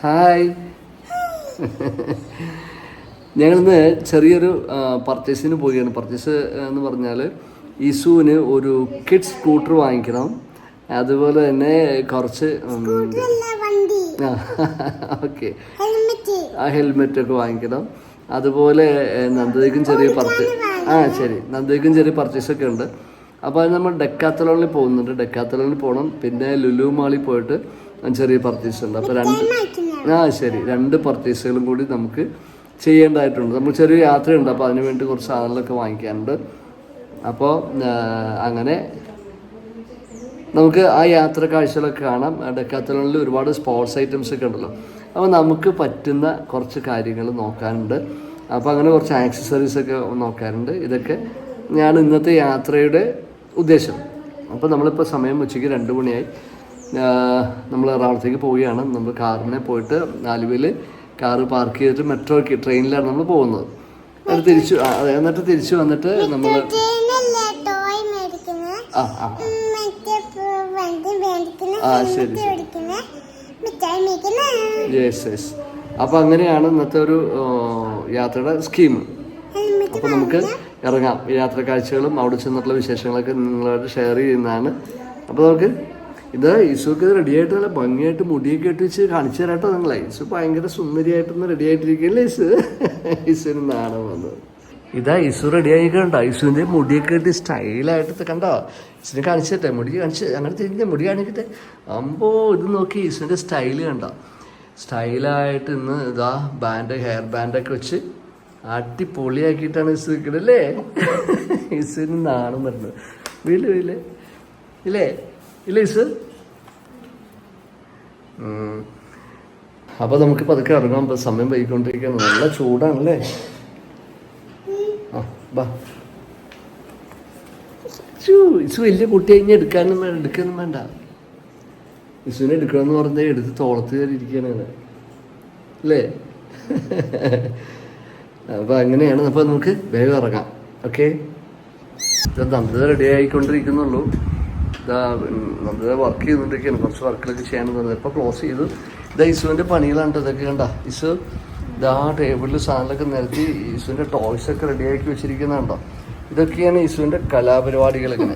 Hi. ഞങ്ങളിന്ന് ചെറിയൊരു പർച്ചേസിന് പോവുകയാണ്. പർച്ചേസ് എന്ന് പറഞ്ഞാൽ ഇസുവിന് ഒരു കിഡ്സ് സ്കൂട്ടർ വാങ്ങിക്കണം. അതുപോലെ തന്നെ കുറച്ച് ഓക്കെ ഹെൽമെറ്റ് ഒക്കെ വാങ്ങിക്കണം. അതുപോലെ നന്ദയ്ക്കും ചെറിയ പർച്ചേസ് ആ ശരി. നന്ദയ്ക്കും ചെറിയ പർച്ചേസ് ഒക്കെ ഉണ്ട്. അപ്പോൾ അത് നമ്മൾ ഡെക്കാത്തലോണിൽ പോകുന്നുണ്ട്. ഡെക്കാത്തലോണിൽ പോകണം പിന്നെ ലുലു മാളിൽ പോയിട്ട് ചെറിയ പർച്ചേസ് ഉണ്ട്. അപ്പോൾ രണ്ട് ആ ശരി. രണ്ട് പർച്ചേസുകളും കൂടി നമുക്ക് ചെയ്യേണ്ടതായിട്ടുണ്ട്. നമ്മൾ ചെറിയ യാത്രയുണ്ട് അപ്പോൾ അതിന് വേണ്ടി കുറച്ച് സാധനങ്ങളൊക്കെ വാങ്ങിക്കാനുണ്ട്. അപ്പോൾ അങ്ങനെ നമുക്ക് ആ യാത്ര കാഴ്ചകളൊക്കെ കാണാം. ഡെക്കാത്തലോണിൽ ഒരുപാട് സ്പോർട്സ് ഐറ്റംസ് ഒക്കെ ഉണ്ടല്ലോ. അപ്പോൾ നമുക്ക് പറ്റുന്ന കുറച്ച് കാര്യങ്ങൾ നോക്കാനുണ്ട്. അപ്പോൾ അങ്ങനെ കുറച്ച് ആക്സസറീസ് ഒക്കെ നോക്കാറുണ്ട് ഇതൊക്കെ ഞാൻ ഇന്നത്തെ യാത്രയുടെ ഉദ്ദേശം. അപ്പോൾ നമ്മളിപ്പോൾ സമയം ഉച്ചയ്ക്ക് രണ്ട് മണിയായി. നമ്മൾ എറണാകുളത്തേക്ക് പോവുകയാണ്. നമ്മൾ കാറിനെ പോയിട്ട് ആലുവയിൽ കാറ് പാർക്ക് ചെയ്തിട്ട് മെട്രോ ട്രെയിനിലാണ് നമ്മൾ പോകുന്നത്. അത് തിരിച്ചു അതെ, എന്നിട്ട് തിരിച്ചു വന്നിട്ട് നമ്മൾ ആ ആ. മറ്റേ ആ, ശരി, യെസ് യെസ്. അപ്പോൾ അങ്ങനെയാണ് ഇന്നത്തെ ഒരു യാത്രയുടെ സ്കീം. അപ്പോൾ നമുക്ക് ഇറങ്ങാം. യാത്ര കാഴ്ചകളും അവിടെ ചെന്നിട്ടുള്ള വിശേഷങ്ങളൊക്കെ നിങ്ങളായിട്ട് ഷെയർ ചെയ്യുന്നതാണ്. അപ്പോൾ നമുക്ക് ഇത് ഇസുക്ക് റെഡി ആയിട്ട് നല്ല ഭംഗിയായിട്ട് മുടിയൊക്കെ ഇട്ട് വെച്ച് കാണിച്ചു തരാട്ടോ നിങ്ങളെ. ഇസു ഭയങ്കര സുന്ദരിയായിട്ടൊന്ന് റെഡി ആയിട്ടിരിക്കുകയല്ലേ ഇസു ഇസുവിന് നാണം വന്നത് ഇതാ ഇസു റെഡി കണ്ടോ? ഇസുവിന്റെ മുടിയൊക്കെ ഇട്ട് സ്റ്റൈലായിട്ട് കണ്ടോ? ഇസുവിനെ കാണിച്ചു തരട്ടെ മുടി കാണിച്ച് അങ്ങനെ തിരിഞ്ഞ മുടി കാണിക്കട്ടെ. അമ്പോ ഇത് നോക്കി ഇസുവിന്റെ സ്റ്റൈൽ കണ്ടോ? സ്റ്റൈലായിട്ട് ഇന്ന് ഇതാ ബാൻഡ് ഹെയർ ബാൻഡൊക്കെ വെച്ച് അടിപൊളിയാക്കിയിട്ടാണ് ഇസ് നിൽക്കുന്നത് അല്ലേ? ഇസിന് നാണം വരുന്നത് വീൽ വീൽ ഇല്ലേ? ഇല്ലേ ഇസ് അപ്പോൾ അപ്പൊ നമുക്ക് പതുക്കെ ഇറങ്ങാം. ഇപ്പൊ സമയം വൈകിക്കൊണ്ടിരിക്കുകയാണ് നല്ല ചൂടാണല്ലേ? ആ ബാ. ചൂ, ഇസ് വലിയ കുട്ടി കഴിഞ്ഞ് എടുക്കാനും വേണ്ട എടുക്കാനും വേണ്ട. ഇസുവിനെ എടുക്കണമെന്ന് പറഞ്ഞാൽ എടുത്ത് തോളത്ത് കയറി ഇരിക്കുകയാണ് അല്ലേ? അപ്പൊ അങ്ങനെയാണ്. അപ്പൊ നമുക്ക് വേഗം ഇറങ്ങാം. ഓക്കെ? നന്ദിത റെഡി ആയിക്കൊണ്ടിരിക്കുന്നുള്ളൂ. ഇതാ നന്ദിത വർക്ക് ചെയ്തുകൊണ്ടിരിക്കുകയാണ് കുറച്ച് വർക്കിലൊക്കെ ചെയ്യാനെന്ന് പറഞ്ഞത് ഇപ്പോൾ ക്ലോസ് ചെയ്ത്. ഇതാ ഇസുവിന്റെ പണികളാണ് ഇതൊക്കെ കണ്ട. ഇസു ഇതാ ടേബിളിൽ സാധനങ്ങളൊക്കെ നിരത്തി ഇസുവിന്റെ ടോയ്സ് ഒക്കെ റെഡിയാക്കി വെച്ചിരിക്കുന്നുണ്ടോ ഇതൊക്കെയാണ് ഇസുവിന്റെ കലാപരിപാടികളൊക്കെ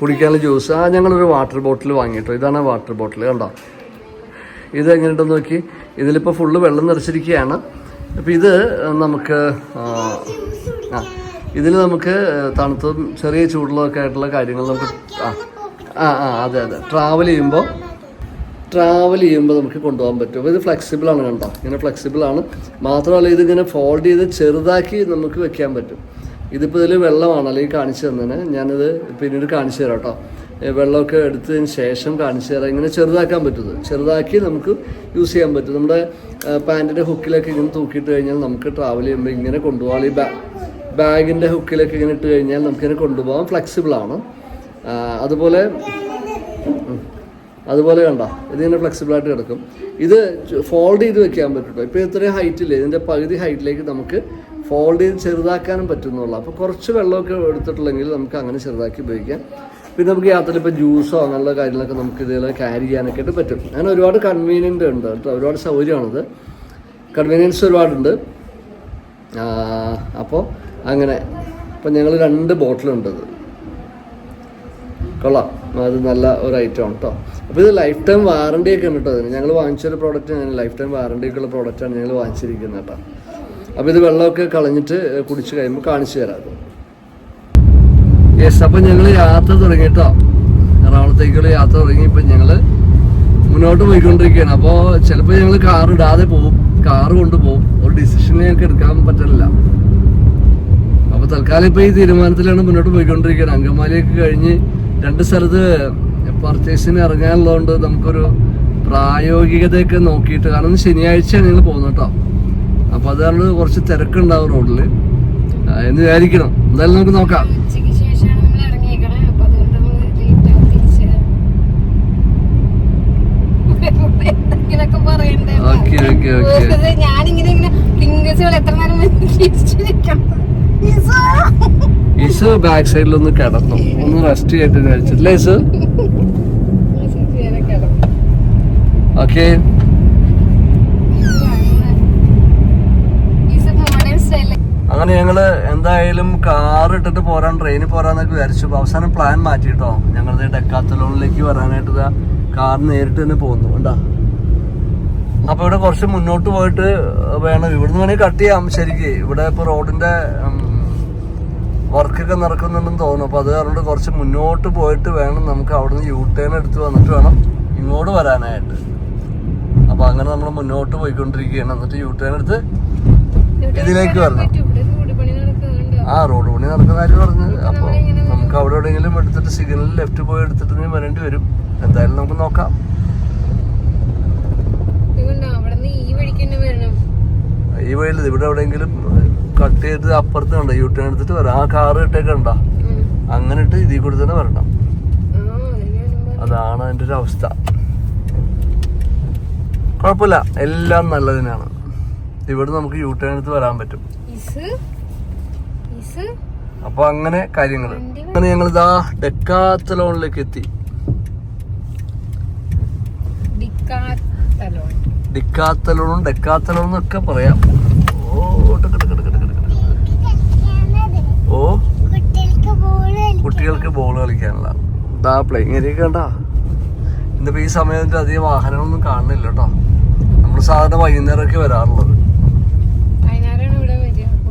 കുടിക്കാനുള്ള ജ്യൂസ് ആ ഞങ്ങളൊരു വാട്ടർ ബോട്ടിൽ വാങ്ങിയിട്ടോ. ഇതാണ് വാട്ടർ ബോട്ടിൽ കണ്ടോ. ഇത് എങ്ങനെയുണ്ടെന്ന് നോക്കി. ഇതിലിപ്പോൾ ഫുള്ള് വെള്ളം നിറച്ചിരിക്കുകയാണ്. അപ്പം ഇത് നമുക്ക് ആ, ഇതിൽ നമുക്ക് തണുത്തതും ചെറിയ ചൂടുള്ളതൊക്കെ ആയിട്ടുള്ള കാര്യങ്ങൾ നമുക്ക് ആ ആ ആ അതെ അതെ. ട്രാവൽ ചെയ്യുമ്പോൾ ട്രാവൽ ചെയ്യുമ്പോൾ നമുക്ക് കൊണ്ടുപോകാൻ പറ്റും. അപ്പോൾ ഇത് ഫ്ലെക്സിബിൾ ആണ് കണ്ടോ? ഇങ്ങനെ ഫ്ലെക്സിബിൾ ആണ്. മാത്രമല്ല ഇതിങ്ങനെ ഫോൾഡ് ചെയ്ത് ചെറുതാക്കി നമുക്ക് വെക്കാൻ പറ്റും. ഇതിപ്പോൾ ഇതിൽ വെള്ളമാണ് അല്ലെങ്കിൽ കാണിച്ചു തന്നെ ഞാനിത് പിന്നീട് കാണിച്ചു തരാം കേട്ടോ. വെള്ളമൊക്കെ എടുത്തതിന് ശേഷം കാണിച്ചു തരാം. ഇങ്ങനെ ചെറുതാക്കാൻ പറ്റുന്നത്. ചെറുതാക്കി നമുക്ക് യൂസ് ചെയ്യാൻ പറ്റും. നമ്മുടെ പാന്റിന്റെ ഹുക്കിലൊക്കെ ഇങ്ങനെ തൂക്കിയിട്ട് കഴിഞ്ഞാൽ നമുക്ക് ട്രാവൽ ചെയ്യുമ്പോൾ ഇങ്ങനെ കൊണ്ടുപോകാം. ഈ ബാ ബാഗിന്റെ ഹുക്കിലൊക്കെ ഇങ്ങനെ ഇട്ട് കഴിഞ്ഞാൽ നമുക്കിങ്ങനെ കൊണ്ടുപോകാം. ഫ്ലെക്സിബിൾ ആണ്. അതുപോലെ അതുപോലെ കണ്ട ഇതിങ്ങനെ ഫ്ലെക്സിബിളായിട്ട് കിടക്കും. ഇത് ഫോൾഡ് ചെയ്ത് വെക്കാൻ പറ്റുള്ളൂ ഇപ്പോൾ ഇത്രയും ഹൈറ്റിൽ ഇതിന്റെ പകുതി ഹൈറ്റിലേക്ക് നമുക്ക് ഫോൾഡ് ചെയ്ത് ചെറുതാക്കാനും പറ്റുന്നുള്ളൂ. അപ്പോൾ കുറച്ച് വെള്ളമൊക്കെ എടുത്തിട്ടുള്ളെങ്കിൽ നമുക്ക് അങ്ങനെ ചെറുതാക്കി ഉപയോഗിക്കാം. പിന്നെ നമുക്ക് യാത്രയിൽ ഇപ്പോൾ ജ്യൂസോ അങ്ങനെയുള്ള കാര്യങ്ങളൊക്കെ നമുക്ക് ഇതേപോലെ ക്യാരി ചെയ്യാനൊക്കെ ആയിട്ട് പറ്റും. അങ്ങനെ ഒരുപാട് കൺവീനിയന്റ് ഉണ്ട്. കേട്ടോ. ഒരുപാട് സൗകര്യമാണത്. കൺവീനിയൻസ് ഒരുപാടുണ്ട്. അപ്പോൾ അങ്ങനെ. അപ്പം ഞങ്ങൾ രണ്ട് ബോട്ടിലുണ്ട് അത് കൊള്ളാം. അത് നല്ല ഒരു ഐറ്റം ആണ് കേട്ടോ അപ്പോൾ ഇത് ലൈഫ് ടൈം വാറണ്ടി ഒക്കെ ഉണ്ട് കേട്ടോ അതിന് ഞങ്ങൾ വാങ്ങിച്ചൊരു പ്രോഡക്റ്റ് ഞാൻ ലൈഫ് ടൈം വാറണ്ടി ഒക്കെ ഉള്ള പ്രോഡക്റ്റാണ് ഞങ്ങൾ വാങ്ങിച്ചിരിക്കുന്നത് കേട്ടോ അപ്പോൾ ഇത് വെള്ളമൊക്കെ കളഞ്ഞിട്ട് കുടിച്ച് കഴിയുമ്പോൾ കാണിച്ചു തരാം യെസ് അപ്പം ഞങ്ങൾ യാത്ര തുടങ്ങി കേട്ടോ എറണാകുളത്തേക്കുള്ള യാത്ര തുടങ്ങി. ഇപ്പം ഞങ്ങൾ മുന്നോട്ട് പോയിക്കൊണ്ടിരിക്കുകയാണ്. അപ്പോൾ ചിലപ്പോൾ ഞങ്ങൾ കാർ ഇടാതെ പോകും. കാർ കൊണ്ടുപോകും ഒരു ഡിസിഷൻ ഞങ്ങൾക്ക് എടുക്കാൻ പറ്റില്ല അപ്പോൾ തൽക്കാലം ഇപ്പോൾ ഈ തീരുമാനത്തിലാണ് മുന്നോട്ട് പോയിക്കൊണ്ടിരിക്കുന്നത് അങ്കമാലിയൊക്കെ കഴിഞ്ഞ് രണ്ട് സ്ഥലത്ത് പർച്ചേസിന് ഇറങ്ങാനുള്ളതുകൊണ്ട് നമുക്കൊരു പ്രായോഗികതയൊക്കെ നോക്കിയിട്ട് കാരണം ശനിയാഴ്ചയാണ് ഞങ്ങൾ പോകുന്നത് കേട്ടോ. അപ്പോൾ അതുകൊണ്ട് കുറച്ച് തിരക്കുണ്ടാവും റോഡിൽ എന്ന് വിചാരിക്കണം. എന്തായാലും നമുക്ക് നോക്കാം ഉച്ചയ്ക്ക് ശേഷമാണ് നമ്മൾ ഇറങ്ങിയേക്കണേ അപ്പൊ അതുകൊണ്ട് നമ്മൾ ലേറ്റ് ആവും തിരിച്ച് എന്തെങ്കിലൊക്കെ പറയണ്ടേ ഓക്കെ ഓക്കെ ഓക്കെ ഞാനിങ്ങനെ ഇങ്ങനെ ഫിംഗേഴ്സുകൾ എത്ര നേരം ഇസ്. ബാക്ക് സൈഡിൽ ഒന്ന് കിടന്നു. ഒന്ന് റെസ്റ്റ് ചെയ്തിട്ട് കഴിച്ചിട്ടില്ലേ ഇസ്? ഓക്കെ. അങ്ങനെ ഞങ്ങൾ എന്തായാലും കാർ ഇട്ടിട്ട് പോരാൻ ട്രെയിനിൽ പോരാന്നൊക്കെ വിചാരിച്ചു. അവസാനം പ്ലാൻ മാറ്റി കേട്ടോ ഞങ്ങൾ ഡെക്കാത്തലോണിലേക്ക് വരാനായിട്ട് കാർ നേരിട്ട് തന്നെ പോകുന്നു. കണ്ടാ? അപ്പൊ ഇവിടെ കുറച്ച് മുന്നോട്ട് പോയിട്ട് വേണം. ഇവിടുന്ന് വേണമെങ്കിൽ കട്ട് ചെയ്യാം. ശരിക്ക് ഇവിടെ ഇപ്പൊ റോഡിന്റെ വർക്കൊക്കെ നടക്കുന്നുണ്ടെന്ന് തോന്നുന്നു. അപ്പൊ അത് കാരണം കുറച്ച് മുന്നോട്ട് പോയിട്ട് വേണം നമുക്ക് അവിടുന്ന് യൂ ടേൺ എടുത്ത് വന്നിട്ട് വേണം ഇങ്ങോട്ട് വരാനായിട്ട്. അപ്പൊ അങ്ങനെ നമ്മൾ മുന്നോട്ട് പോയിക്കൊണ്ടിരിക്കുകയാണ്. എന്നിട്ട് യൂ ടേൺ എടുത്ത് ഇതിലേക്ക് വരണം. ആ റോഡ് പണി നടക്കുന്ന കാര്യം പറഞ്ഞു. അപ്പൊ നമുക്ക് അവിടെ എവിടെയെങ്കിലും എടുത്തിട്ട് സിഗ്നൽ ലെഫ്റ്റ് പോയി എടുത്തിട്ട് വരേണ്ടി വരും. എന്തായാലും നമുക്ക് നോക്കാം ഇതുകൊണ്ടാ അവിടെ നിന്ന് ഈ വഴിക്ക് തന്നെ വരണം ഈ വഴിയിൽ ഇവിടെ എവിടെയെങ്കിലും കട്ട് ചെയ്ത് അപ്പുറത്ത് കണ്ട? യു ടേൺ എടുത്തിട്ട് വരാം. ആ കാറ് ഇട്ടേക്ക് കണ്ട? അങ്ങനെ ഇട്ട് ഇതിൽ കൂടി തന്നെ വരണം. അതാണ് അതിന്റെ ഒരു അവസ്ഥ. കുഴപ്പമില്ല. എല്ലാം നല്ലതിനാണ്. ഇവിടെ നമുക്ക് യു ടേൺ എടുത്ത് വരാൻ പറ്റും. അപ്പൊ അങ്ങനെ കാര്യങ്ങൾ അങ്ങനെ ഞങ്ങൾ ഇതാ ഡെക്കാത്തലോണിലേക്ക് എത്തി. ഡിക്കാത്തലോൺ. ഡെക്കാത്തലോൺ എന്നൊക്കെ ഒക്കെ പറയാം. ഓ. ഓ കുട്ടികൾക്ക് ബോൾ കളിക്കാനുള്ള. ഇതാ പ്ലേയിങ് ഏരിയ കണ്ട? ഇന്നിപ്പോ ഈ സമയത്ത് അധികം വാഹനങ്ങളൊന്നും കാണുന്നില്ല കേട്ടോ. നമ്മൾ സാധാരണ വൈകുന്നേരമൊക്കെ വരാറുള്ളത്.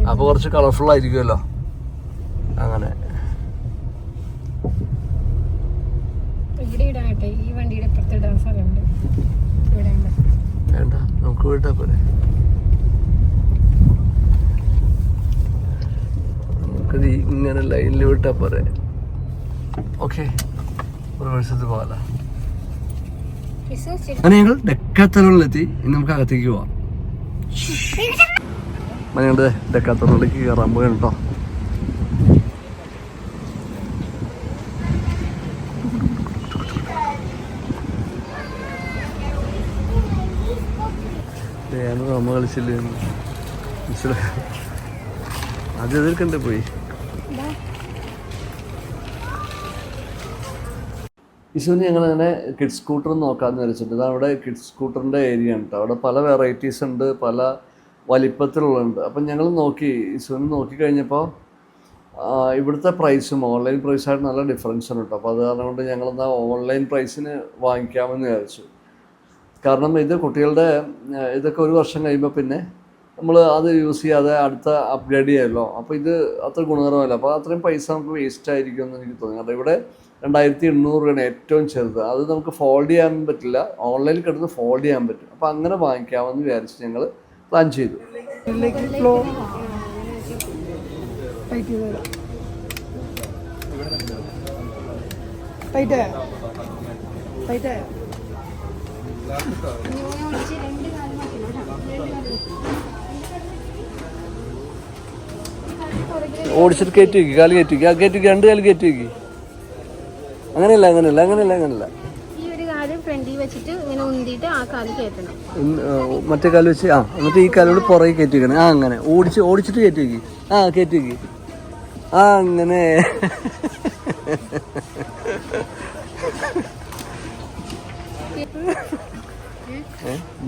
അപ്പൊ കുറച്ച് കളർഫുൾ ആയിരിക്കുമല്ലോ. അങ്ങനെ. ഇവിടെ ഇടാട്ടെ ഈ വണ്ടിയുടെ ഇപ്പുറത്ത് ഇടാൻ സ്ഥലമുണ്ട് ഇവിടെ. വേണ്ട. നമുക്ക് വിട്ടാ പോരെ. ഇങ്ങനെ ലൈനിൽ വിട്ടാ പോരെ. ഓക്കെ ഒരു വർഷത്ത്. അങ്ങനെ ഞങ്ങൾ ഡെക്കാത്തലോണിലെത്തി ഇനി നമുക്ക് അകത്തേക്ക് പോവാം. ഞങ്ങളുടെ ഡെക്കാത്തലോണിലേക്ക് കയറാൻ പോകണം കേട്ടോ. നമ്മൾ നമ്മ കളിച്ചില്ലേ മനസ്സിലായോ ആദ്യം എതിർക്കണ്ടേ പോയി? ഇസുവിന് ഞങ്ങൾ അങ്ങനെ കിഡ്സ് സ്കൂട്ടർ നോക്കാമെന്ന് വിചാരിച്ചിട്ട് ഇതാണ് അവിടെ കിഡ്സ് സ്കൂട്ടറിന്റെ ഏരിയ ഉണ്ട് അവിടെ പല വെറൈറ്റീസ് ഉണ്ട് പല വലിപ്പത്തിലുള്ളുണ്ട് അപ്പം ഞങ്ങൾ നോക്കി ഇസുവിന് നോക്കി കഴിഞ്ഞപ്പോൾ ഇവിടുത്തെ പ്രൈസും ഓൺലൈൻ പ്രൈസായിട്ട് നല്ല ഡിഫറൻസ് ഉണ്ട് അപ്പോൾ അത് കാരണം കൊണ്ട് ഞങ്ങളെന്നാൽ ഓൺലൈൻ പ്രൈസിന് വാങ്ങിക്കാമെന്ന് വിചാരിച്ചു. കാരണം ഇത് കുട്ടികളുടെ ഇതൊക്കെ ഒരു വർഷം കഴിയുമ്പോൾ പിന്നെ നമ്മൾ അത് യൂസ് ചെയ്യാതെ അടുത്ത അപ്ഗ്രേഡ് ചെയ്യാമല്ലോ അപ്പോൾ ഇത് അത്ര ഗുണകരമല്ല. അപ്പോൾ അത്രയും പൈസ നമുക്ക് വേസ്റ്റ് ആയിരിക്കുമെന്ന് എനിക്ക് തോന്നി. കാരണം ഇവിടെ രണ്ടായിരത്തി എണ്ണൂറ് രൂപയാണ് ഏറ്റവും ചെറുത്. അത് നമുക്ക് ഫോൾഡ് ചെയ്യാൻ പറ്റില്ല. ഓൺലൈനിൽ കിടന്ന് ഫോൾഡ് ചെയ്യാൻ പറ്റും. അപ്പോൾ അങ്ങനെ വാങ്ങിക്കാമെന്ന് വിചാരിച്ച് ഞങ്ങൾ പ്ലാൻ ചെയ്തു. ഓടിച്ചിട്ട് കയറ്റി വയ്ക്കുക കാൽ കയറ്റി ആ കയറ്റി വയ്ക്കി. രണ്ട് കാൽ കയറ്റി വയ്ക്കുക അങ്ങനെയല്ല അങ്ങനെയല്ല അങ്ങനെയല്ല അങ്ങനെയല്ല. ഈ ഒരു കാൽ ഫ്രണ്ടിൽ വെച്ചിട്ട് ഇങ്ങനെ ഉന്തിയിട്ട് ആ കാൽ കയറ്റണം. മറ്റേ കാൽ വെച്ച് ആ എന്നിട്ട് ഈ കാലോട് പുറകെ കയറ്റി വെക്കണം ആ അങ്ങനെ. ഓടിച്ച് ഓടിച്ചിട്ട് കയറ്റി വെക്കി ആ കയറ്റി വെക്കി ആ അങ്ങനെ.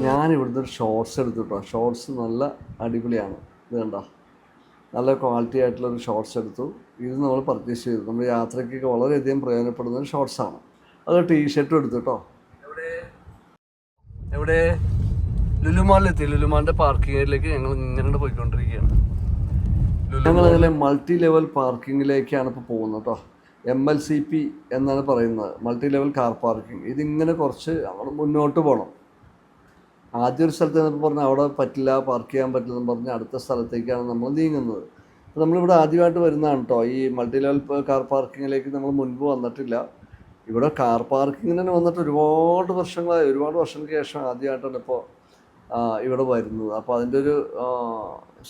ഞാൻ ഇവിടുത്തെ ഒരു ഷോർട്സ് എടുത്തു കേട്ടോ ഷോർട്സ് നല്ല അടിപൊളിയാണ്. ഇത് കണ്ടോ? നല്ല ക്വാളിറ്റി ആയിട്ടുള്ള ഒരു ഷോർട്സ് എടുത്തു. ഇത് നമ്മൾ പർച്ചേസ് ചെയ്തു. നമ്മൾ യാത്രയ്ക്കൊക്കെ വളരെയധികം പ്രയോജനപ്പെടുന്ന ഒരു ആണ്. അത് ടീഷർട്ടും എടുത്തു കേട്ടോ എവിടെ? ലുലുമാളിലെത്തി. ലുലുമാളിന്റെ പാർക്കിംഗ് ഏരിയയിലേക്ക് ഞങ്ങൾ ഇങ്ങനെ പോയിക്കൊണ്ടിരിക്കുകയാണ്. ഞങ്ങൾ അതിലെ മൾട്ടി ലെവൽ പാർക്കിങ്ങിലേക്കാണ് ഇപ്പോൾ പോകുന്നത് കേട്ടോ എം എൽ സി പി എന്നാണ് പറയുന്നത്. മൾട്ടി ലെവൽ കാർ പാർക്കിംഗ് ഇതിങ്ങനെ കുറച്ച് അങ്ങോട്ട് മുന്നോട്ട് പോകണം ആദ്യ ഒരു സ്ഥലത്ത് നിന്നപ്പോൾ പറഞ്ഞാൽ അവിടെ പറ്റില്ല പാർക്ക് ചെയ്യാൻ പറ്റില്ല എന്ന് പറഞ്ഞ് അടുത്ത സ്ഥലത്തേക്കാണ് നമ്മൾ നീങ്ങുന്നത്. അപ്പോൾ നമ്മളിവിടെ ആദ്യമായിട്ട് വരുന്നതാണ് കേട്ടോ ഈ മൾട്ടി ലെവൽ കാർ പാർക്കിങ്ങിലേക്ക് നമ്മൾ മുൻപ് വന്നിട്ടില്ല. ഇവിടെ കാർ പാർക്കിങ്ങിന് തന്നെ വന്നിട്ട് ഒരുപാട് വർഷങ്ങളായി ഒരുപാട് വർഷങ്ങൾക്ക് ശേഷം ആദ്യമായിട്ടാണ് ഇപ്പോൾ ഇവിടെ വരുന്നത്. അപ്പോൾ അതിന്റെ ഒരു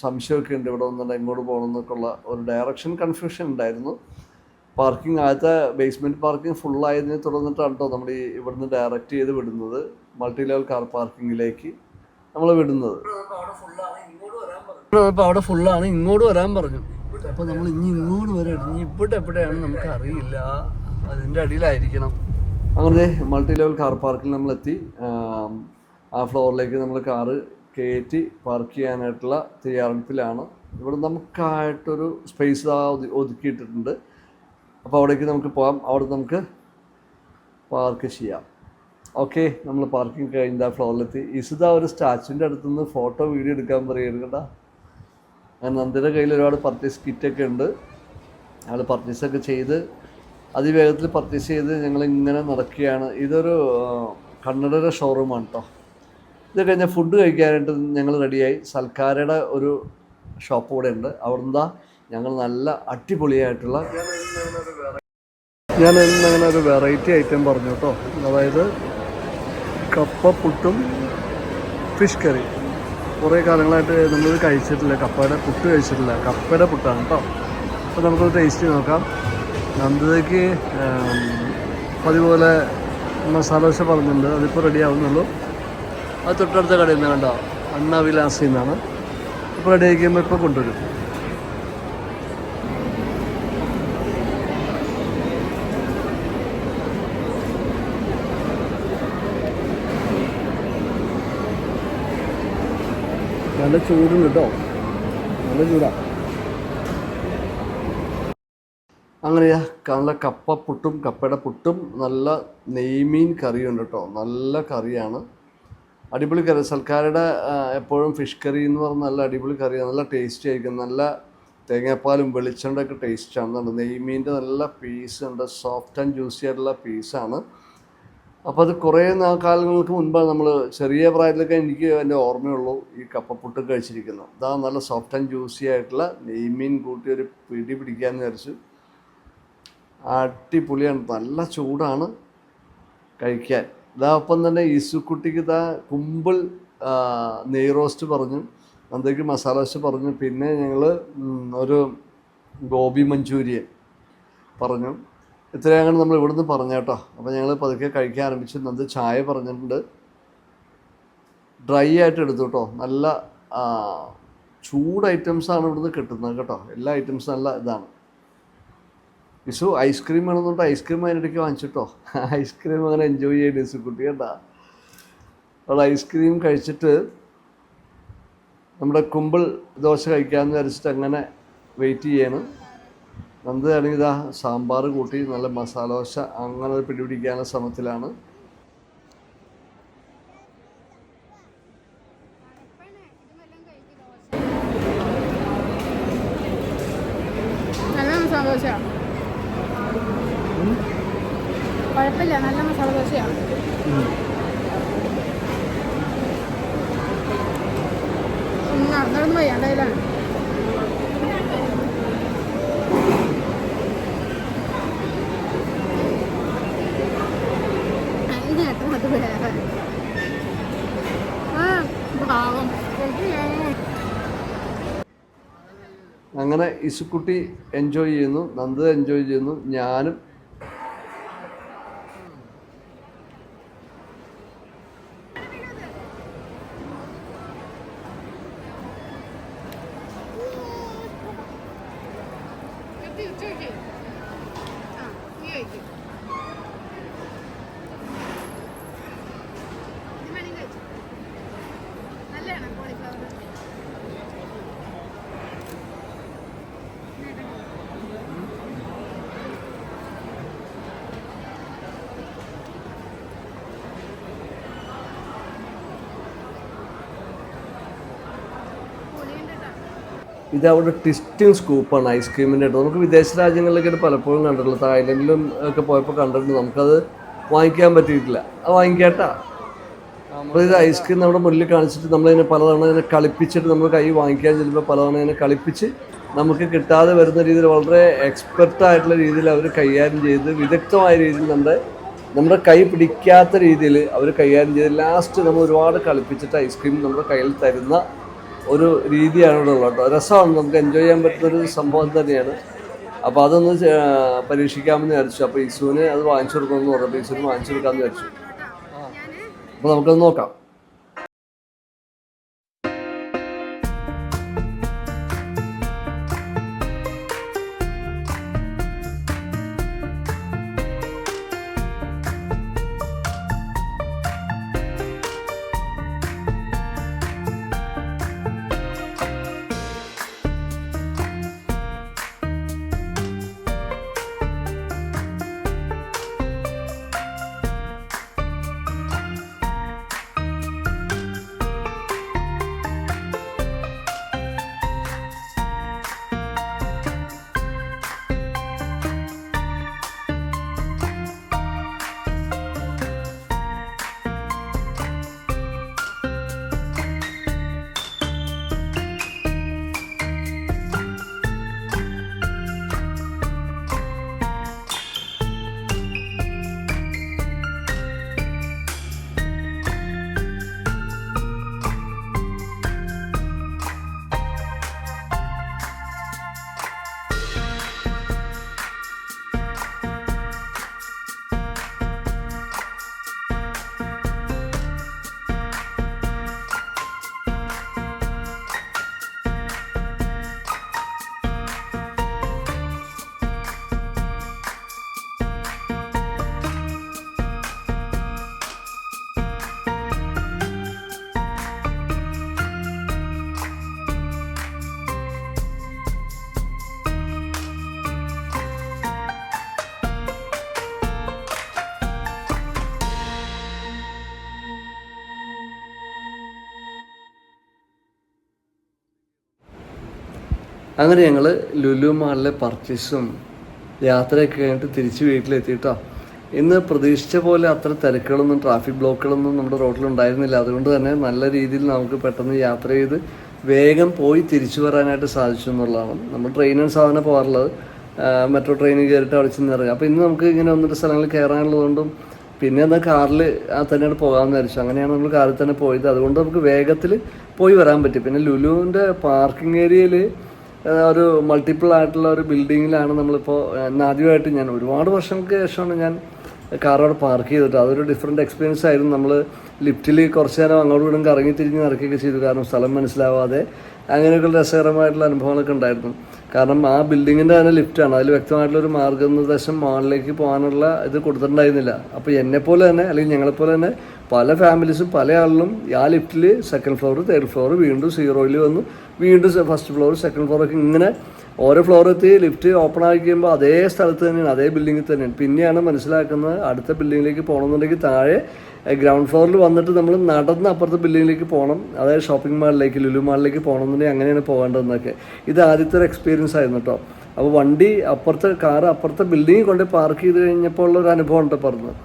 സംശയമൊക്കെ ഉണ്ട്. ഇവിടെ വന്നിട്ട് എങ്ങോട്ട് പോകണം എന്നൊക്കെയുള്ള ഒരു ഡയറക്ഷൻ കൺഫ്യൂഷൻ ഉണ്ടായിരുന്നു. പാർക്കിംഗ് ആദ്യത്തെ ബേസ്മെന്റ് പാർക്കിംഗ് ഫുള്ളായതിനെ തുടർന്നിട്ടാണ് കേട്ടോ നമ്മൾ ഈ ഇവിടുന്ന് ഡയറക്റ്റ് ചെയ്ത് വിടുന്നത്. മൾട്ടി ലെവൽ കാർ പാർക്കിങ്ങിലേക്ക് നമ്മൾ വിടുന്നത് അപ്പോൾ അവിടെ ഫുള്ളാണ് ഇങ്ങോട്ട് വരാൻ പറഞ്ഞു. അപ്പോൾ നമ്മൾ ഇനി ഇങ്ങോട്ട് വരെ ഇനി ഇവിടെ എവിടെയാണ് നമുക്ക് അറിയില്ല. അതിന്റെ അടിയിലായിരിക്കണം. അങ്ങനെ മൾട്ടി ലെവൽ കാർ പാർക്കിൽ നമ്മൾ എത്തി. ആ ഫ്ലോറിലേക്ക് നമ്മൾ കാറ് കയറ്റി പാർക്ക് ചെയ്യാനായിട്ടുള്ള തയ്യാറെടുപ്പിലാണ്. ഇവിടെ നമുക്കായിട്ടൊരു സ്പേസ് ഒതുക്കിയിട്ടിട്ടുണ്ട്. അപ്പോൾ അവിടേക്ക് നമുക്ക് പോകാം അവിടെ നമുക്ക് പാർക്ക് ചെയ്യാം. ഓക്കെ നമ്മൾ പാർക്കിംഗ് കഴിഞ്ഞ ഫ്ലോറിലെത്തി ഇസുത ഒരു സ്റ്റാച്ചുവിന്റെ അടുത്തുനിന്ന് ഫോട്ടോ വീഡിയോ എടുക്കാൻ പറയരുത് കേട്ടോ. അങ്ങനെ നന്ദിയുടെ കയ്യിൽ ഒരുപാട് പർച്ചേസ് കിറ്റൊക്കെ ഉണ്ട്. അയാൾ പർച്ചേസൊക്കെ ചെയ്ത് അതിവേഗത്തിൽ പർച്ചേസ് ചെയ്ത് ഞങ്ങൾ ഇങ്ങനെ നടക്കുകയാണ്. ഇതൊരു കണ്ണടയുടെ ഷോറൂമാണ് കേട്ടോ ഇത് കഴിഞ്ഞാൽ ഫുഡ് കഴിക്കാനായിട്ട് ഞങ്ങൾ റെഡിയായി സൽക്കാരയുടെ ഒരു ഷോപ്പ് കൂടെ ഉണ്ട്. അവിടുന്ന് ഞങ്ങൾ നല്ല അടിപൊളിയായിട്ടുള്ള ഞാൻ ഇന്നങ്ങനെ ഒരു വെറൈറ്റി ഐറ്റം പറഞ്ഞു കേട്ടോ അതായത് കപ്പ പുട്ടും ഫിഷ് കറി കുറേ കാലങ്ങളായിട്ട് നമ്മളിത് കഴിച്ചിട്ടില്ല. കപ്പയുടെ പുട്ട് കഴിച്ചിട്ടില്ല. കപ്പയുടെ പുട്ടാണ് കേട്ടോ അപ്പോൾ നമുക്കൊന്ന് ടേസ്റ്റ് നോക്കാം. നന്ദിതയ്ക്ക് പതിപോലെ മസാല ദോശ പറഞ്ഞിട്ടുണ്ട്. അതിപ്പോൾ റെഡി ആവുന്നുള്ളൂ. അത് തൊട്ടടുത്ത കടയിൽ നിന്ന് കണ്ടോ? അണ്ണാവിലാസിൽ നിന്നാണ്. ഇപ്പോൾ റെഡി ആയിക്കുമ്പോൾ ഇപ്പോൾ കൊണ്ടുവരും. നല്ല ചൂടുണ്ട് കേട്ടോ. നല്ല ചൂടാ. അങ്ങനെയാ നല്ല കപ്പ പുട്ടും കപ്പയുടെ പുട്ടും നല്ല നെയ്മീൻ കറിയുണ്ട് കേട്ടോ. നല്ല കറിയാണ്. അടിപൊളി കറി. സൽക്കാരുടെ എപ്പോഴും ഫിഷ് കറി എന്ന് പറഞ്ഞാൽ നല്ല അടിപൊളി കറിയാണ് നല്ല ടേസ്റ്റി ആയിരിക്കും. നല്ല തേങ്ങാപ്പാലും വെളിച്ചെണ്ണയൊക്കെ ടേസ്റ്റാണ് നെയ്മീന്റെ നല്ല പീസ് ഉണ്ട്. സോഫ്റ്റ് ആൻഡ് ജ്യൂസി ആയിട്ടുള്ള പീസാണ് അപ്പോൾ അത് കുറേ കാലങ്ങൾക്ക് മുൻപാണ് നമ്മൾ ചെറിയ പ്രായത്തിലൊക്കെ എനിക്ക് എന്റെ ഓർമ്മയുള്ളൂ ഈ കപ്പപ്പുട്ട് കഴിച്ചിരിക്കുന്നത്. ഇതാ നല്ല സോഫ്റ്റ് ആൻഡ് ജ്യൂസി ആയിട്ടുള്ള നെയ്മീൻ കൂട്ടി ഒരു പിടി പിടിക്കാമെന്ന് വിചാരിച്ചു അടിപൊളിയാണ്. നല്ല ചൂടാണ് കഴിക്കാൻ. ഇതാ ഒപ്പം തന്നെ ഈസുക്കുട്ടിക്ക് ഇതാ കുമ്പിൾ നെയ് റോസ്റ്റ് പറഞ്ഞു. അന്തേക്ക് മസാല ദോശ പറഞ്ഞു. പിന്നെ ഞങ്ങൾ ഒരു ഗോബി മഞ്ചൂരിയൻ പറഞ്ഞു. ഇത്രയാണ് നമ്മൾ ഇവിടുന്ന് പറഞ്ഞ കേട്ടോ. അപ്പോൾ ഞങ്ങൾ പതുക്കെ കഴിക്കാൻ ആരംഭിച്ചു നന്ദ് ചായ പറഞ്ഞിട്ടുണ്ട്. ഡ്രൈ ആയിട്ട് എടുത്തു കേട്ടോ. നല്ല ചൂട് ഐറ്റംസാണ് ഇവിടുന്ന് കിട്ടുന്നത് കേട്ടോ. എല്ലാ ഐറ്റംസും നല്ല ഇതാണ്. വിഷു ഐസ്ക്രീം വേണമെന്നുണ്ട്. ഐസ്ക്രീം അതിനിടയ്ക്ക് വാങ്ങിച്ചിട്ടോ ഐസ്ക്രീം അങ്ങനെ എൻജോയ് ചെയ്യേണ്ടി വിഷു കുട്ടി കേട്ടാ. അവിടെ ഐസ്ക്രീം കഴിച്ചിട്ട് നമ്മുടെ കുമ്പിൾ ദോശ കഴിക്കാമെന്ന് വിചാരിച്ചിട്ട് അങ്ങനെ വെയിറ്റ് ചെയ്യാണ്. നന്ദയാണെങ്കിൽ ഇതാ സാമ്പാർ കൂട്ടി നല്ല മസാല ദോശ അങ്ങനെ പിടിപിടിക്കാനുള്ള ശ്രമത്തിലാണ്. കുഴപ്പമില്ല നല്ല മസാല ദോശയാണ് നടന്നിടന്ന് വയ്യാണ്ടായതാണ് അതിനേട്ടം അത് വേറെ ആ പാവം കുഴപ്പമില്ല. അങ്ങനെ ഇസുക്കുട്ടി എൻജോയ് ചെയ്യുന്നു നന്ദ എൻജോയ് ചെയ്യുന്നു ഞാനും. Thank ഉച്ചയ്ക്ക് ആ നീ കഴിക്കും ഇത് വേണമെങ്കിൽ കഴിച്ചോ നല്ലതാണ് കോളിഫ്ലവർ പൊളിയുണ്ട് കേട്ടോ ഇത് അവിടെ ടിസ്റ്റിംഗ് സ്കൂപ്പാണ് ഐസ്ക്രീമിന്റെ അടുത്ത് നമുക്ക് വിദേശ രാജ്യങ്ങളിലൊക്കെ പലപ്പോഴും കണ്ടിട്ടുള്ളൂ തായ്ലൻഡിലും ഒക്കെ പോയപ്പോൾ കണ്ടിട്ടുണ്ട്. നമുക്കത് വാങ്ങിക്കാൻ പറ്റിയിട്ടില്ല. അത് വാങ്ങിക്കാട്ടാ. നമ്മളിത് ഐസ്ക്രീം നമ്മുടെ മുന്നിൽ കാണിച്ചിട്ട് നമ്മളിതിനെ പലതവണ ഇതിനെ കളിപ്പിച്ചിട്ട് നമ്മൾ കൈ വാങ്ങിക്കാൻ ചെല്ലുമ്പോൾ പലതവണ ഇതിനെ കളിപ്പിച്ച് നമുക്ക് കിട്ടാതെ വരുന്ന രീതിയിൽ വളരെ എക്സ്പെർട്ടായിട്ടുള്ള രീതിയിൽ അവർ കൈകാര്യം ചെയ്ത് വിദഗ്ധമായ രീതിയിൽ നമ്മുടെ നമ്മുടെ കൈ പിടിക്കാത്ത രീതിയിൽ അവർ കൈകാര്യം ചെയ്ത് ലാസ്റ്റ് നമ്മൾ ഒരുപാട് കളിപ്പിച്ചിട്ട് ഐസ്ക്രീം നമ്മുടെ കയ്യിൽ തരുന്ന ഒരു രീതിയാണ് ഇവിടെ ഉള്ളത് കേട്ടോ. രസമാണ്. നമുക്ക് എൻജോയ് ചെയ്യാൻ പറ്റുന്നൊരു സംഭവം തന്നെയാണ്. അപ്പോൾ അതൊന്ന് പരീക്ഷിക്കാമെന്ന് വിചാരിച്ചു. അപ്പോൾ ഇസുവിന് അത് വാങ്ങിച്ചു കൊടുക്കണമെന്ന് പറഞ്ഞു. അപ്പോൾ ഇസുവിന് വാങ്ങിച്ചു കൊടുക്കാമെന്ന് വിചാരിച്ചു. അപ്പോൾ നമുക്കത് നോക്കാം. അങ്ങനെ ഞങ്ങൾ ലുലു മാളിലെ പർച്ചേസും യാത്രയൊക്കെ കഴിഞ്ഞിട്ട് തിരിച്ച് വീട്ടിലെത്തിയിട്ടോ. ഇന്ന് പ്രതീക്ഷിച്ച പോലെ അത്ര തിരക്കുകളൊന്നും ട്രാഫിക് ബ്ലോക്കുകളൊന്നും നമ്മുടെ റോഡിൽ ഉണ്ടായിരുന്നില്ല. അതുകൊണ്ട് തന്നെ നല്ല രീതിയിൽ നമുക്ക് പെട്ടെന്ന് യാത്ര ചെയ്ത് വേഗം പോയി തിരിച്ചു വരാനായിട്ട് സാധിച്ചു എന്നുള്ളതാണ്. നമ്മൾ ട്രെയിനാണ് സാധനം പോകാറുള്ളത്. മെട്രോ ട്രെയിനിൽ കയറിയിട്ട് അവിടെ ചെന്ന് ഇറങ്ങുക. അപ്പോൾ ഇന്ന് നമുക്ക് ഇങ്ങനെ ഒന്നിട്ട് സ്ഥലങ്ങളിൽ കയറാനുള്ളതുകൊണ്ടും പിന്നെ എന്നാൽ കാറിൽ ആ തന്നെയാണ് പോകാമെന്ന് വിചാരിച്ചു. അങ്ങനെയാണ് നമ്മൾ കാറിൽ തന്നെ പോയത്. അതുകൊണ്ട് നമുക്ക് വേഗത്തിൽ പോയി വരാൻ പറ്റി. പിന്നെ ലുലുവിന്റെ പാർക്കിംഗ് ഏരിയയിൽ ഒരു മൾട്ടിപ്പിൾ ആയിട്ടുള്ള ഒരു ബിൽഡിങ്ങിലാണ് നമ്മളിപ്പോൾ ആദ്യമായിട്ട് ഞാൻ ഒരുപാട് വർഷങ്ങൾക്ക് ശേഷമാണ് ഞാൻ കാർ അവിടെ പാർക്ക് ചെയ്തിട്ട്. അതൊരു ഡിഫറെന്റ് എക്സ്പീരിയൻസ് ആയിരുന്നു. നമ്മൾ ലിഫ്റ്റിൽ കുറച്ച് നേരം അങ്ങോട്ടും ഇങ്ങോട്ടും കറങ്ങി തിരിഞ്ഞ് നടക്കുകയൊക്കെ ചെയ്തു. കാരണം സ്ഥലം മനസ്സിലാവാതെ അങ്ങനെയൊക്കെ രസകരമായിട്ടുള്ള അനുഭവങ്ങളൊക്കെ ഉണ്ടായിരുന്നു. കാരണം ആ ബിൽഡിങ്ങിന്റെ തന്നെ ലിഫ്റ്റാണ് അതിൽ വ്യക്തമായിട്ടുള്ളൊരു മാർഗനിർദ്ദേശം മാളിലേക്ക് പോകാനുള്ള ഇത് കൊടുത്തിട്ടുണ്ടായിരുന്നില്ല. അപ്പോൾ എന്നെപ്പോലെ തന്നെ അല്ലെങ്കിൽ ഞങ്ങളെപ്പോലെ തന്നെ പല ഫാമിലീസും പല ആളിലും ആ ലിഫ്റ്റിൽ സെക്കൻഡ് ഫ്ലോർ തേർഡ് ഫ്ലോർ വീണ്ടും സീറോയിൽ വന്നു. വീണ്ടും ഫസ്റ്റ് ഫ്ലോർ സെക്കൻഡ് ഫ്ലോർ ഒക്കെ ഇങ്ങനെ ഓരോ ഫ്ലോർ എത്തി ലിഫ്റ്റ് ഓപ്പൺ ആക്കി കഴിയുമ്പോൾ അതേ സ്ഥലത്ത് തന്നെയാണ് അതേ ബിൽഡിങ്ങിൽ തന്നെയാണ്. പിന്നെയാണ് മനസ്സിലാക്കുന്നത് അടുത്ത ബിൽഡിങ്ങിലേക്ക് പോകണമെന്നുണ്ടെങ്കിൽ താഴെ ഗ്രൗണ്ട് ഫ്ലോറിൽ വന്നിട്ട് നമ്മൾ നടന്ന് അപ്പുറത്തെ ബിൽഡിങ്ങിലേക്ക് പോകണം അതായത് ഷോപ്പിംഗ് മാളിലേക്ക് ലുലു മാളിലേക്ക് പോകണമെന്നുണ്ടെങ്കിൽ അങ്ങനെയാണ് പോകേണ്ടതെന്നൊക്കെ. ഇത് ആദ്യത്തെ ഒരു എക്സ്പീരിയൻസ് ആയിരുന്നു കേട്ടോ അപ്പോൾ വണ്ടി അപ്പുറത്തെ കാർ അപ്പുറത്തെ ബിൽഡിങ്ങിൽ കൊണ്ട് പാർക്ക് ചെയ്ത് കഴിഞ്ഞപ്പോൾ ഉള്ള ഒരു അനുഭവം ഉണ്ട് പറഞ്ഞത്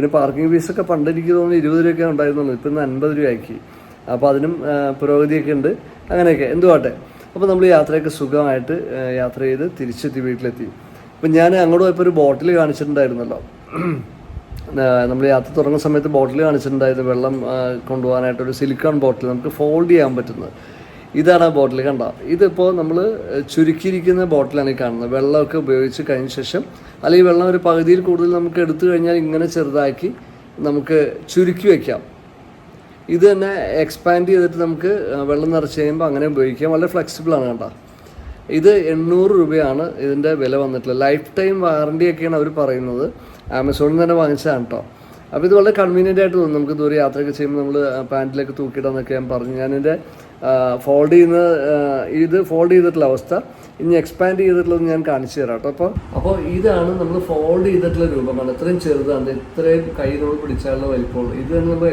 പിന്നെ പാർക്കിംഗ് ഫീസൊക്കെ പണ്ട് എനിക്ക് തോന്നുന്നു ഇരുപത് രൂപയൊക്കെ ഉണ്ടായിരുന്നുള്ളൂ. ഇപ്പം ഇന്ന് അൻപത് രൂപയാക്കി. അപ്പോൾ അതിനും പുരോഗതിയൊക്കെ ഉണ്ട്. അങ്ങനെയൊക്കെ. എന്തുവാട്ടെ? അപ്പോൾ നമ്മൾ യാത്രയൊക്കെ സുഖമായിട്ട് യാത്ര ചെയ്ത് തിരിച്ചെത്തി വീട്ടിലെത്തി. അപ്പം ഞാൻ അങ്ങോട്ട് പോയപ്പോൾ ഒരു ബോട്ടിൽ കാണിച്ചിട്ടുണ്ടായിരുന്നല്ലോ. നമ്മൾ യാത്ര തുടങ്ങുന്ന സമയത്ത് ബോട്ടിൽ കാണിച്ചിട്ടുണ്ടായിരുന്നു വെള്ളം കൊണ്ടുപോകാനായിട്ട് ഒരു സിലിക്കോൺ ബോട്ടിൽ നമുക്ക് ഫോൾഡ് ചെയ്യാൻ പറ്റുന്നത്. ഇതാണ് ആ ബോട്ടിൽ കണ്ട? ഇതിപ്പോൾ നമ്മൾ ചുരുക്കിയിരിക്കുന്ന ബോട്ടിലാണ് ഈ കാണുന്നത്. വെള്ളമൊക്കെ ഉപയോഗിച്ച് കഴിഞ്ഞ ശേഷം അല്ലെങ്കിൽ വെള്ളം ഒരു പകുതിയിൽ കൂടുതൽ നമുക്ക് എടുത്തു കഴിഞ്ഞാൽ ഇങ്ങനെ ചെറുതാക്കി നമുക്ക് ചുരുക്കി വയ്ക്കാം ഇത് തന്നെ എക്സ്പാൻഡ് ചെയ്തിട്ട് നമുക്ക് വെള്ളം നിറച്ച് കഴിയുമ്പോൾ അങ്ങനെ ഉപയോഗിക്കാം. വളരെ ഫ്ലെക്സിബിളാണ് കണ്ട ഇത് എണ്ണൂറ് രൂപയാണ് ഇതിന്റെ വില വന്നിട്ടുള്ളത്. ലൈഫ് ടൈം വാറണ്ടി ഒക്കെയാണ് അവർ പറയുന്നത്. ആമസോണിൽ നിന്ന് തന്നെ വാങ്ങിച്ചതാണ് കേട്ടോ. അപ്പോൾ ഇത് വളരെ കൺവീനിയന്റ് ആയിട്ട് തോന്നും നമുക്ക് ദൂരെ യാത്രയൊക്കെ ചെയ്യുമ്പോൾ നമ്മൾ പാന്റിലേക്ക് തൂക്കിയിടാന്നൊക്കെ ഞാൻ പറഞ്ഞു. ഞാനിന്റെ ഫോൾഡ് ചെയ്യുന്ന ഇത് ഫോൾഡ് ചെയ്തിട്ടുള്ള അവസ്ഥ. ഇനി എക്സ്പാൻഡ് ചെയ്തിട്ടുള്ളത് ഞാൻ കാണിച്ചു തരാം കേട്ടോ. അപ്പോൾ അപ്പോൾ ഇതാണ് നമ്മൾ ഫോൾഡ് ചെയ്തിട്ടുള്ള രൂപമാണ് ഇത്രയും ചെറുതാണ്. ഇത്രയും കൈ പിടിച്ചാലുള്ള വലിപ്പമുള്ളൂ. ഇത് നമ്മൾ